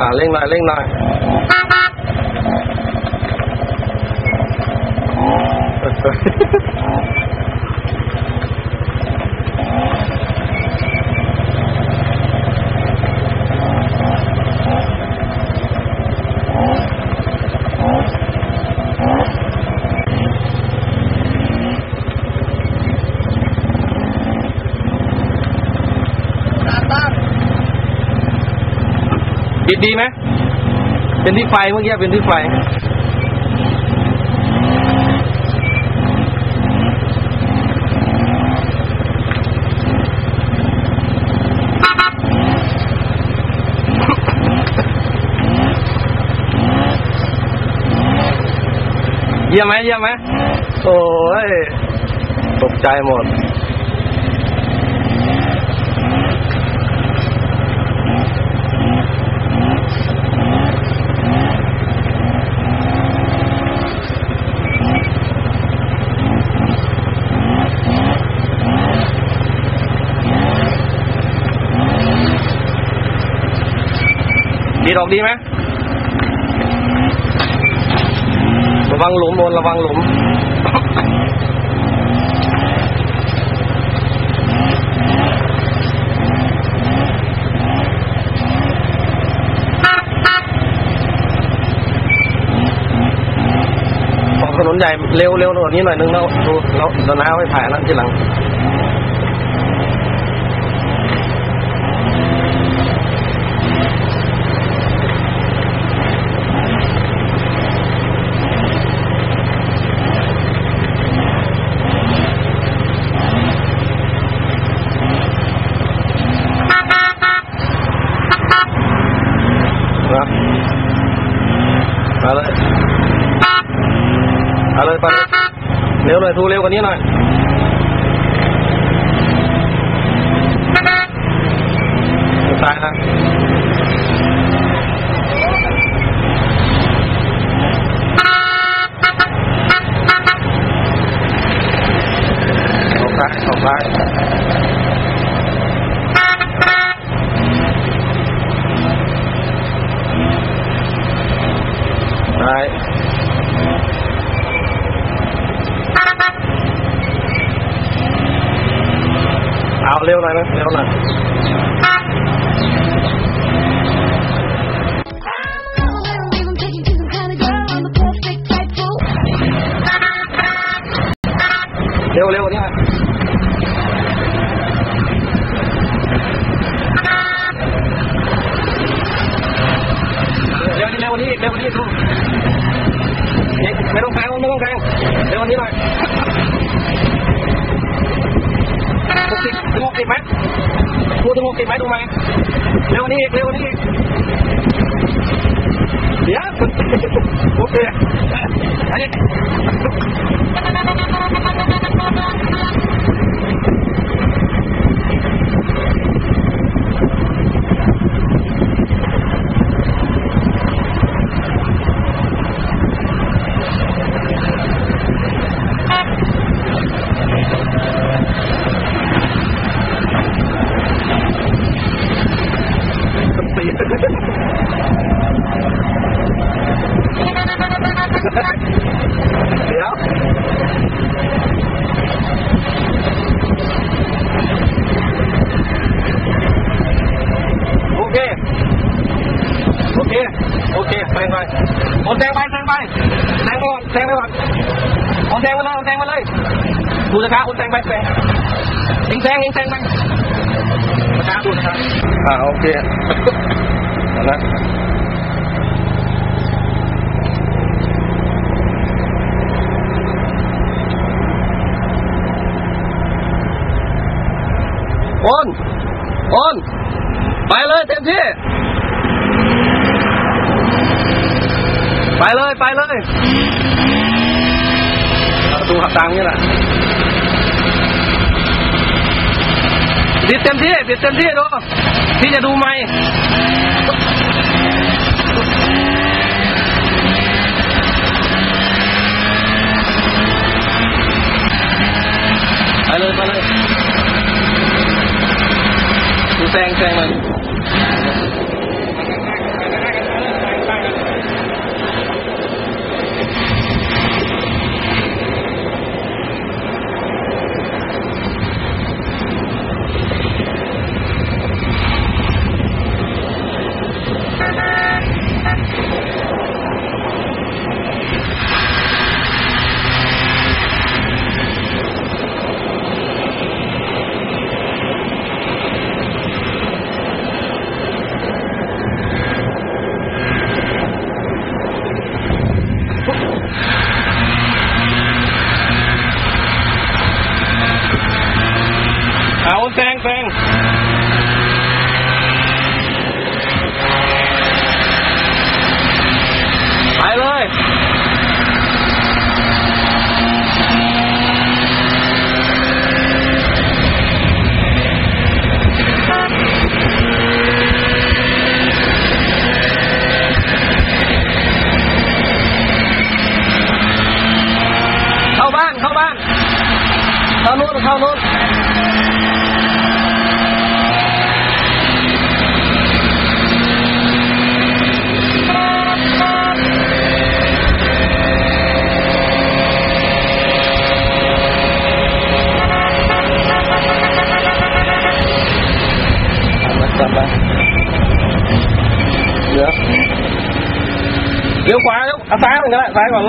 อ่าเร่งหน่อยเร่งหน่อย ปิดดีไหมเป็นที่ไฟเมื่อกี้เป็นที่ไฟเยี่ยมไหมเยี่ยมไหมโอ้ยตกใจหมด ดออกดีไหมระวังหลุมโดนระวังหลุมออกถนนใหญ่เร็วเร็วกว่านี้หน่อยนึงแล้วดูแล้วเราน้าไว้ถ่ายแล้วที่หลัง นะมาเลยมาเลยไปเลยเร็วหน่อยทูเร็วกว่านี้หน่อยตายนะออกซ้ายออกซ้ายซ้าย เอาเร็วหน่อยนะเร็วหน่อย I'm taking to some kind of girl. I'm the perfect type fool. เร็วเร็วกว่านี้หน่อยเร็วนี่เร็วกว่านี้อีกเร็วกว่านี้อีกดูนี่ไม่ต้องแซงไม่ต้องแซงเร็วกว่านี้หน่อยหก สิบถึงหกสิบไหมพูดถึงหกสิบไหมดูไหมเร็วนี้เร็วนี้เดี๋ยวโอเคอันนี้ เดี๋ยวโอเค โอเค โอเคแซงไปคนแซงไปแซงไปแซงไปก่อนแซงไปก่อนคนแซงไปเลยคนแซงไปเลยดูช้าๆคนแซงไปแซงเองแซงเองแซงไปช้าๆดูช้าๆอ่าโอเคเอาละโอนโอนไปเลยเต็มที่ ไปเลยไปเลยประตูขับตามนี่แหละบิดเต็มที่บิดเต็มที่ดูที่จะดูไหมไปเลยไปเลยดูแซงแซงมัน Sáng rồi!